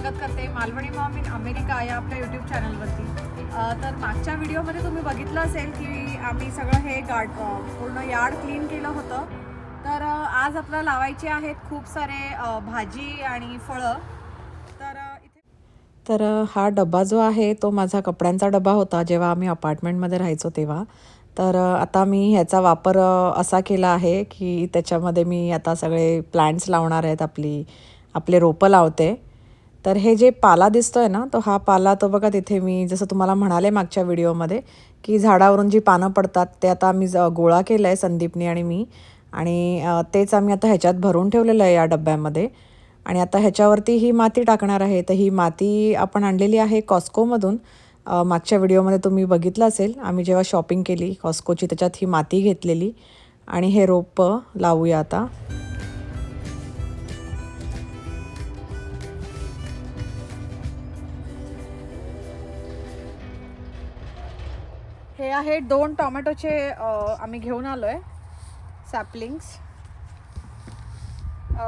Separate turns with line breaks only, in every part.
स्वागत करते. Malvani mom in America या आपल्या यूट्यूब चॅनलवरती तर मागच्या व्हिडिओमध्ये तुम्ही बघितलं असेल की आम्ही सगळं हे गार्ड पूर्ण यार्ड क्लीन केलं होतं. तर आज आपल्याला लावायचे आहेत खूप सारे भाजी आणि फळं. तर इथे
तर हा डबा जो आहे तो माझा कपड्यांचा डबा होता जेव्हा आम्ही अपार्टमेंटमध्ये राहायचो तेव्हा. तर आता मी ह्याचा वापर असा केला आहे की त्याच्यामध्ये मी आता सगळे प्लांट्स लावणार आहेत आपली आपले रोपं लावते. तर हे जे पाला दिसतोय ना तो हा पाला तो बघा तिथे मी जसं तुम्हाला म्हणाले मागच्या व्हिडिओमध्ये की झाडावरून जी पानं पडतात ते आता आम्ही ज- गोळा केलं आहे संदीपनी आणि मी. आणि तेच आम्ही आता ह्याच्यात भरून ठेवलेलं आहे या डब्यामध्ये. आणि आता ह्याच्यावरती ही माती टाकणार आहे. तर ही माती आपण आणलेली आहे कॉस्कोमधून. मागच्या व्हिडिओमध्ये तुम्ही बघितलं असेल आम्ही जेव्हा शॉपिंग केली कॉस्कोची त्याच्यात ही माती घेतलेली. आणि हे रोपं लावूया आता.
हे आहे दोन टोमॅटोचे आम्ही घेऊन आलो आहे सॅपलिंग्स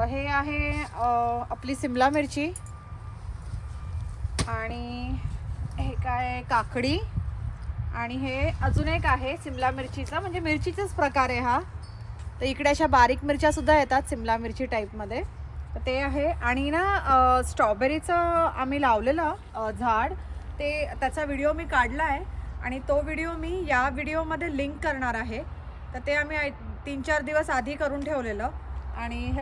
हे आहे आपली सिमला मिरची. आणि हे काय काकडी. आणि हे अजून एक आहे सिमला मिरचीचा म्हणजे मिरचीचाच प्रकार आहे हा. तर इकडे अशा बारीक मिरच्यासुद्धा येतात सिमला मिरची टाईपमध्ये. तर ते आहे. आणि ना स्ट्रॉबेरीचं आम्ही लावलेलं झाड. ते त्याचा व्हिडिओ मी काढला आहे आणि तो व्हिडिओ मी या व्हिडिओमध्ये लिंक करणार आहे. तर ते आम्ही तीन चार दिवस आधी करून ठेवलेलं. आणि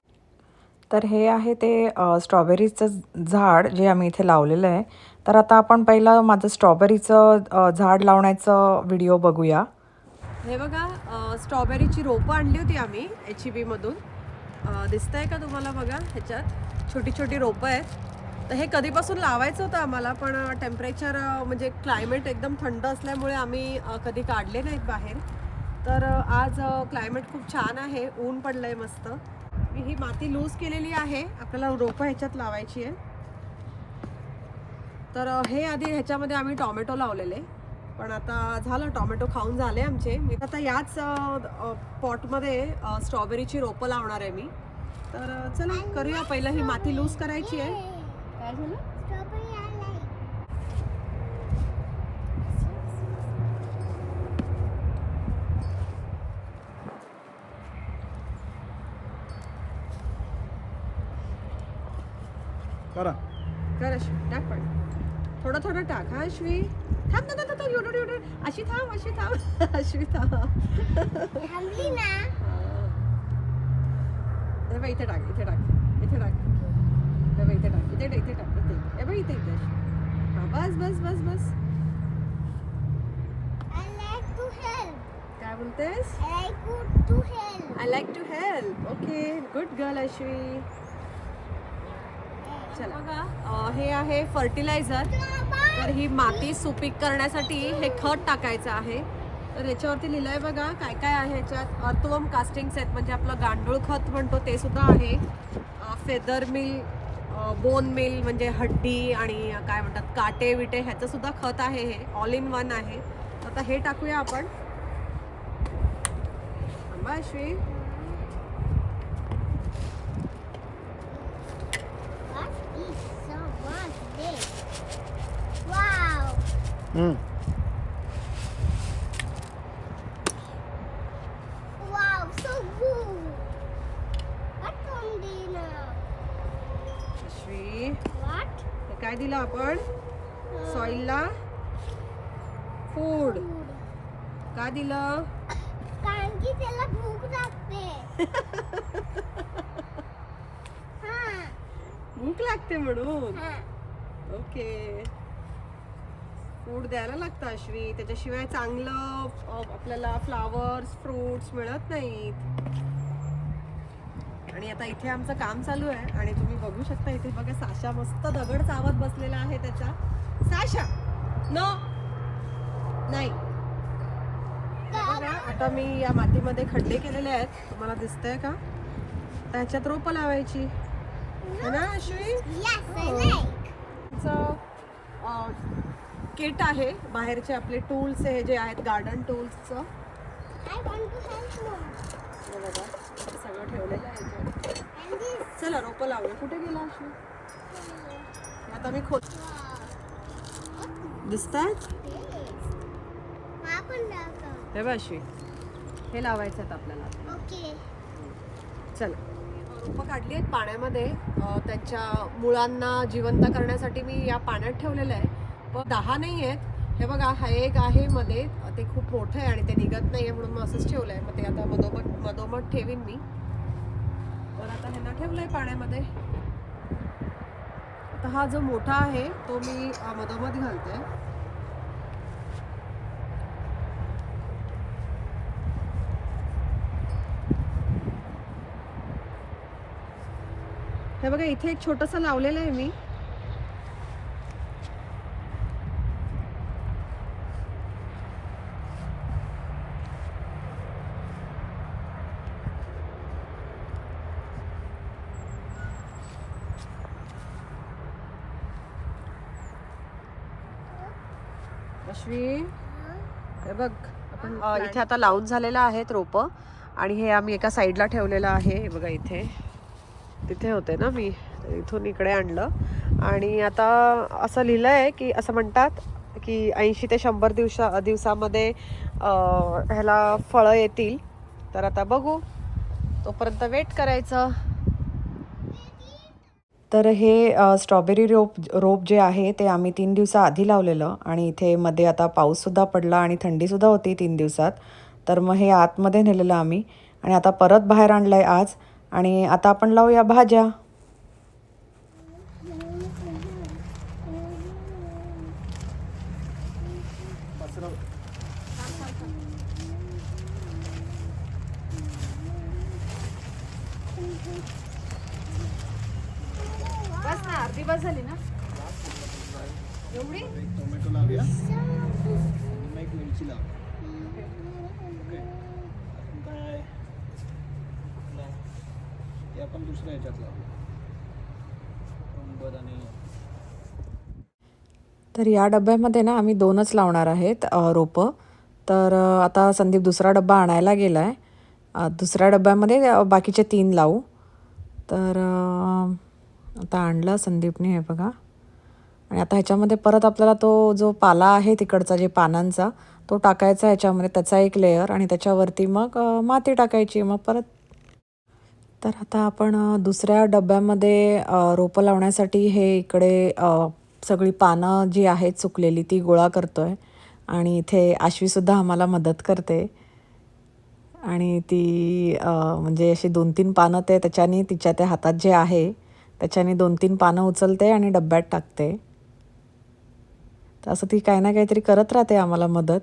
तर हे आहे ते स्ट्रॉबेरीचं झाड जे आम्ही इथे लावलेलं आहे. तर आता आपण पहिलं माझं स्ट्रॉबेरीचं झाड लावण्याचं व्हिडिओ बघूया.
हे बघा स्ट्रॉबेरीची रोपं आणली होती आम्ही एच ई बीमधून दिसत आहे का तुम्हाला बघा ह्याच्यात? छोटी छोटी रोपं आहेत. तर हे कधीपासून लावायचं होतं आम्हाला पण टेम्परेचर म्हणजे क्लायमेट एकदम थंड असल्यामुळे आम्ही कधी काढले नाहीत बाहेर. तर आज क्लायमेट खूप छान आहे ऊन पडलं आहे मस्त. मी ही माती लूज केलेली आहे आपल्याला रोपं ह्याच्यात लावायची आहे. तर हे आधी ह्याच्यामध्ये आम्ही टॉमॅटो लावलेले पण आता झालं टॉमॅटो खाऊन झाले आमचे. मी आता याच पॉटमध्ये स्ट्रॉबेरीची रोपं लावणार आहे मी. तर चला करूया पहिलं ही माती लूज करायची आहे. काय झालं
Strawberry I like.
करा
कर अश्वी टाक पण थोडं थोडं टाक हा अश्वी थांब ना थांब एवढं एवढं अशी थांब अशी थांब अश्वी थांब
थांबली ना
हे बघ इथे टाक इथे टाक इथे टाक हे बघ इथे टाक इथे इथे टाक इथे हे बघ इथे इथे. हा बस बस बस बस. काय बोलतेस. I like to help okay good girl Ashvi चला. बघा. हे आहे फर्टिलायझर तर ही माती सुपीक करण्यासाठी हे खत टाकायचं आहे. तर याच्यावरती लिहिलंय बघा काय काय आहे ह्याच्यात अर्थवम कास्टिंग्स आहेत म्हणजे आपलं गांडूळ खत म्हणतो ते सुद्धा आहे. फेदर मिल बोन मिल म्हणजे हड्डी आणि काय म्हणतात काटे विटे ह्याचं सुद्धा खत आहे हे. ऑल इन वन आहे. आता हे टाकूया आपण. अश्वी
What
काय दिलं आपण? सॉइलला फूड. का दिलं?
कारण की त्याला भूक लागते. हा.
भूक लागते म्हणून? ओके. फूड द्यायला लागतं अश्वी त्याच्याशिवाय चांगलं आपल्याला फ्लावर्स फ्रुट्स मिळत नाहीत. आणि आता इथे आमचं काम चालू आहे आणि तुम्ही बघू शकता इथे बघा साशा मस्त दगड चावत बसलेला आहे त्याचा. साशा! नो! नाही. हे आता मी या मातीमध्ये खड्डे केलेले आहेत. तुम्हाला दिसतंय का? त्याच्यात रोपं लावायची. है ना अश्वी
like.
किट आहे. बाहेरचे आपले टूल्स हे जे आहेत गार्डन टूल्सचं बघा सगळं ठेवलेलं आहे चला रोपं लावूया. कुठे गेला अशी?
आता मी खोल दिसतात
हे
बघ हे लावायचं आहेत आपल्याला.
ओके
रोपं काढली आहेत पाण्यामध्ये. त्यांच्या मुळांना जिवंत करण्यासाठी मी या पाण्यात ठेवलेलं आहे. पण दहा नाही आहेत. हे बघा हा एक आहे मध्ये. ते खूप मोठं आहे आणि ते निघत नाही आहे म्हणून मग असंच ठेवलं आहे मग ते आता मधोमध मधोमध ठेवीन मी. तर आता ह्यांना ठेवलं आहे पाण्यामध्ये. आता हा जो मोठा आहे तो मी मधोमध घालते. हे बघा इथे एक छोटंसं लावलेलं आहे मी अश्वी हे बघ आपण अ, इथे आता लावून झालेलं आहेत रोपं. आणि हे आम्ही एका साईडला ठेवलेलं आहे. बघा इथे. तिथे होते ना मी. इथून इकडे आणलं. आणि आता असं लिहिलं आहे की असं म्हणतात की ऐंशी ते शंभर दिवसा दिवसामध्ये ह्याला फळं येतील. तर आता बघू. तोपर्यंत वेट करायचं.
तर हे स्ट्रॉबेरी रोप रोप जे आहे ते आम्ही तीन दिवसाआधी लावलेलं आणि इथे मध्ये आता पाऊससुद्धा पडला आणि थंडीसुद्धा होती तीन दिवसात. तर मग हे आतमध्ये नेलेलं आम्ही आणि आता परत बाहेर आणलं आहे आज आणि आता आपण लावूया भाज्या
बस ना अर्धी बस झाली ना एवढी
टोमॅटो लावूया आणि मग एक मिरची लाव ओके अजून काय लाव. ते आपण दुसऱ्या ह्याच्यात लावूया आणि
तर या डब्यामध्ये ना आम्ही दोनच लावणार आहेत रोपं. तर आता संदीप दुसरा डब्बा आणायला गेला आहे दुसऱ्या डब्यामध्ये बाकीचे तीन लावू. तर आता आणलं संदीपने हे बघा. आणि आता ह्याच्यामध्ये परत आपल्याला तो जो पाला आहे तिकडचा जे पानांचा तो टाकायचा ह्याच्यामध्ये. त्याचा एक लेअर आणि त्याच्यावरती मग माती टाकायची. मग परत तर आता आपण दुसऱ्या डब्यामध्ये रोपं लावण्यासाठी हे इकडे सगळी पानं जी आहेत सुकलेली ती गोळा करतो आहे आणि इथे आश्वीसुद्धा आम्हाला मदत करते. आणि ती म्हणजे अशी दोन तीन पानं ते त्याच्याने तिच्या त्या हातात जे आहे त्याच्याने दोन तीन पानं उचलते आणि डब्यात टाकते. तर असं ती काही ना काहीतरी करत राहते आम्हाला मदत.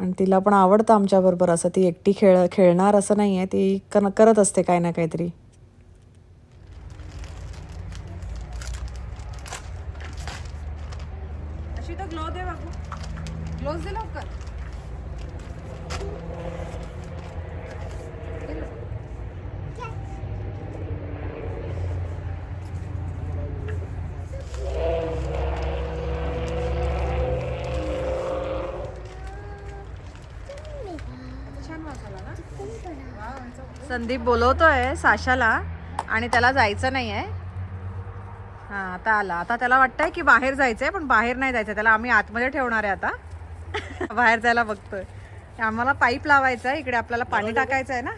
आणि तिला पण आवडतं आमच्याबरोबर असं ती एकटी खेळ खेळणार असं नाही आहे ती कन करत असते काही ना काहीतरी
अशी तर ग्लो दे बाबू ग्लोज दे लवकर छान वाजवला ना संदीप बोलवतोय साशाला आणि त्याला जायचं नाही आहे हा आता आला. आता त्याला वाटतंय की बाहेर जायचंय पण बाहेर नाही जायचं त्याला आम्ही आतमध्ये ठेवणार आहे आता. बाहेर जायला बघतोय. आम्हाला पाईप लावायचं आहे इकडे आपल्याला पाणी टाकायचं आहे ना.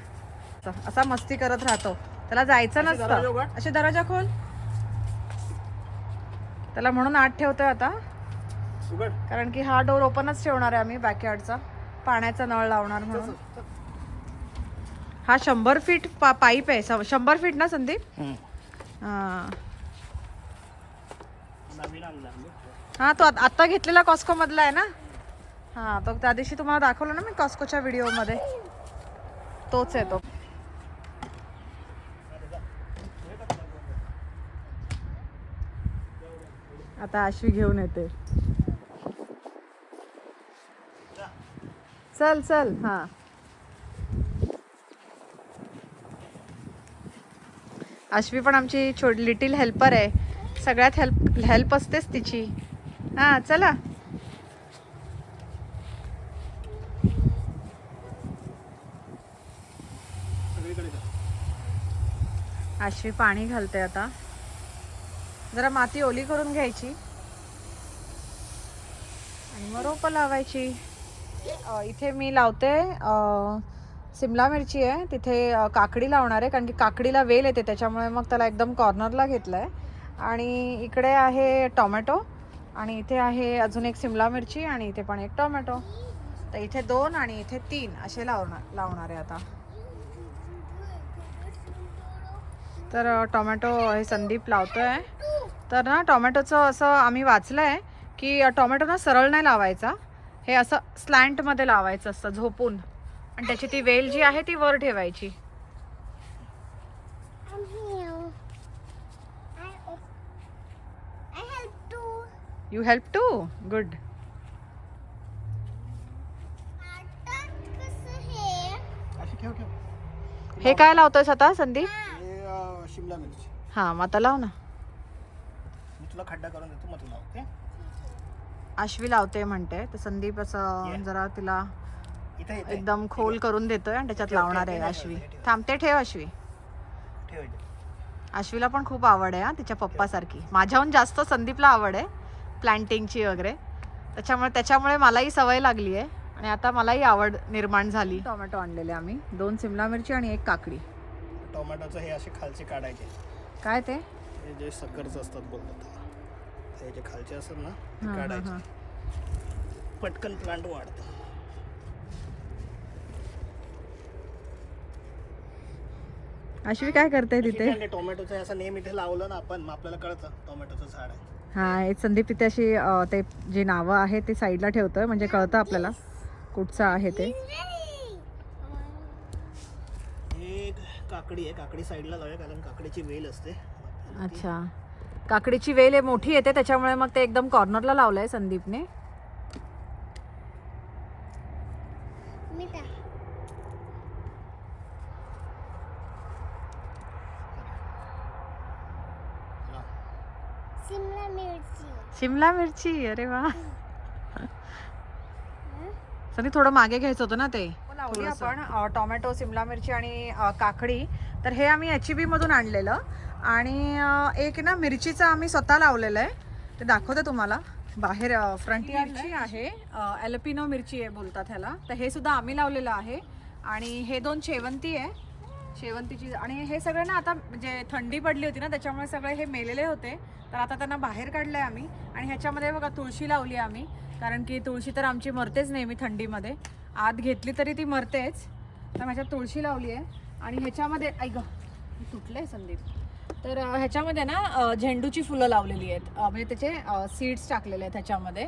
असा- मस्ती करत राहतो. त्याला जायचं नसतं. असे दरवाजा खोल. त्याला म्हणून आत ठेवतोय आता. कारण की हा डोर ओपनच ठेवणार आहे आम्ही बॅकयार्डचा पाण्याचा नळ लावणार म्हणून. हा शंभर फीट पा पाईप आहे स- शंभर फीट ना संदीप? हा. हा तो आत- आत्ता घेतलेला कॉस्को मधला आहे ना? हा तो त्या दिवशी तुम्हाला दाखवला ना मी कॉस्कोच्या व्हिडिओमध्ये. तोच आहे तो. आता आश्वी घेऊन येते. चल चल हा. आश्वी पण आमची छोटी लिटिल हेल्पर आहे. सगळ्यात हेल्प हेल्प असतेच तिची. हां चला. आश्वी पाणी घालते आता. जरा माती ओली करून घ्यायची. आणि मग रोपं लावायची. इथे मी लावते सिमला मिरची आहे. तिथे काकडी लावणार आहे. कारण की काकडीला वेल येते. त्याच्यामुळे मग त्याला एकदम कॉर्नरला घेतलं आहे आणि इकडे आहे टोमॅटो. आणि इथे आहे अजून एक सिमला मिरची आणि इथे पण एक टोमॅटो. तर इथे दोन आणि इथे तीन असे लावणार लावणार आहे आता. तर टोमॅटो हे संदीप लावतो आहे तर ना टोमॅटोचं असं आम्ही वाचलं आहे की टोमॅटो ना सरळ नाही लावायचा. हे असं स्लँटमध्ये लावायचं असतं झोपून. आणि त्याची ती वेल जी आहे ती वर ठेवायची.
I'm here. I, I help too.
You help too good
हे
अशी ठेव ठेव.
हे काय लावतोयस आता संदीप?
हे. शिमला मिरची.
हां मग आता लाव ना.
मी तुला खड्डा करून देतो मग तुला ओके?
आश्वी लावते म्हणते तर संदीप असं. जरा तिला एकदम खोल करून देतोय आणि त्याच्यात लावणार आहे
ठेव.
थांबते ठेव
इथे.
आश्वीला पण खूप आवड आहे हा तिच्या पप्पासारखी. माझ्याहून जास्त संदीपला आवड आहे प्लांटिंगची वगैरे. त्याच्यामुळे त्याच्यामुळे मलाही सवय लागली आहे आणि आता मलाही आवड निर्माण झाली. टोमॅटो आणलेले आम्ही. दोन सिमला मिरची आणि एक काकडी.
टोमॅटोचं हे असे खालचे काढायचे.
काय ते?
हे जे सकरच असतात बोलतात हे जे खालचे असतात ना ते काढायचे. पटकन प्लांट वाढतं.
आश्वी काय करते तिथे?
टोमॅटोचं असं नेम इथे लावलं ना आपण मग आपल्याला कळतं टोमॅटोचं झाड आहे.
हा हे संदीप तिथे अशी ते जे नावं आहे ते साईडला ठेवतोय म्हणजे कळतं आपल्याला कुठचं आहे ते.
एक काकडी आहे काकडी साईडला लावूया कारण काकडीची वेल असते.
अच्छा. काकडीची वेल आहे मोठी येते त्याच्यामुळे मग ते एकदम कॉर्नरला लावलंय संदीपने
मीठा
लाव.
शिमला मिरची
शिमला मिरची अरे वा. सनी थोडं मागे घ्यायचं होतं ना ते. लावली आपण टोमॅटो सिमला मिरची आणि काकडी. तर हे आम्ही एच बी मधून आणलेलं. आणि एक ना मिरचीचं आम्ही स्वतः लावलेलं आहे. ते दाखवते तुम्हाला. बाहेर फ्रंट मिरची आहे. एलपिनो मिरची आहे बोलतात ह्याला. तर हे सुद्धा आम्ही लावलेलं आहे. आणि हे दोन शेवंती आहे. शेवंतीची आणि हे सगळे ना आता म्हणजे थंडी पडली होती ना त्याच्यामुळे सगळे हे मेलेले होते. तर आता त्यांना बाहेर काढले आम्ही. आणि ह्याच्यामध्ये बघा तुळशी लावली आम्ही. कारण की तुळशी तर आमची मरतेच नेहमी थंडीमध्ये. आत घेतली तरी ती मरतेच. तर ह्याच्यात तुळशी लावली आहे. आणि ह्याच्यामध्ये ऐक तुटलंय संदीप. तर ह्याच्यामध्ये ना झेंडूची फुलं लावलेली आहेत. म्हणजे त्याचे सीड्स टाकलेले आहेत ह्याच्यामध्ये.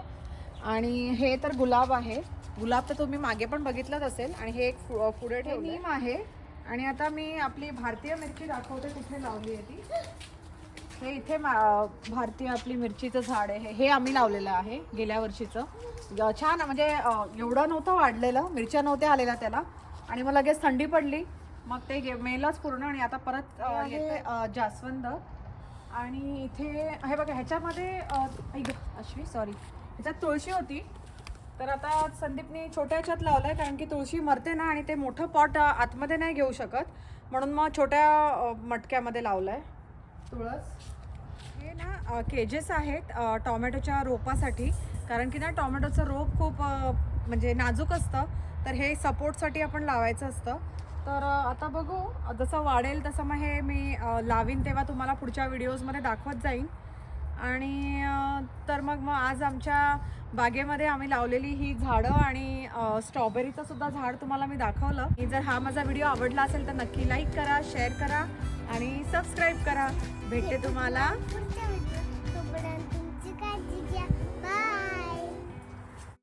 आणि हे तर गुलाब आहे. गुलाब तर तुम्ही मागे पण बघितलंच असेल. आणि हे एक फु- पुढे ठेवलं नीम आहे. आणि आता मी आपली भारतीय मिरची दाखवते कुठे लावली आहे ती. हे इथे मा- भारतीय आपली मिरचीचं झाड आहे. हे आम्ही लावलेलं आहे गेल्या वर्षीचं. छान म्हणजे एवढं नव्हतं वाढलेलं. मिरच्या नव्हत्या आलेल्या त्याला. आणि मग लगेच थंडी पडली. मग ते गे- मेलंच पूर्ण आणि आता परत येते जास्वंद. आणि इथे हे बघा ह्याच्यामध्ये अश्वी सॉरी ह्याच्यात तुळशी होती. तर आता संदीपने छोट्या ह्याच्यात लावलं आहे कारण की तुळशी मरते ना आणि ते मोठं पॉट आतमध्ये नाही घेऊ शकत. म्हणून मग छोट्या मटक्यामध्ये लावलं आहे तुळस. हे ना केजेस आहेत टॉमॅटोच्या टोमॅटोच्या रोपासाठी. कारण की ना टोमॅटोचं रोप खूप म्हणजे नाजूक असतं. तर हे सपोर्टसाठी आपण लावायचं असतं. तर आता बघू जसं वाढेल तसं मग हे मी लावीन तेव्हा तुम्हाला पुढच्या व्हिडिओजमध्ये दाखवत जाईन. आणि तर मग मग आज आमच्या बागेमध्ये आम्ही लावलेली ही झाडं आणि स्ट्रॉबेरीचं सुद्धा झाड तुम्हाला मी दाखवलं. जर हा माझा व्हिडिओ आवडला असेल तर नक्की लाईक करा शेअर करा आणि सबस्क्राईब करा. भेटते तुम्हाला.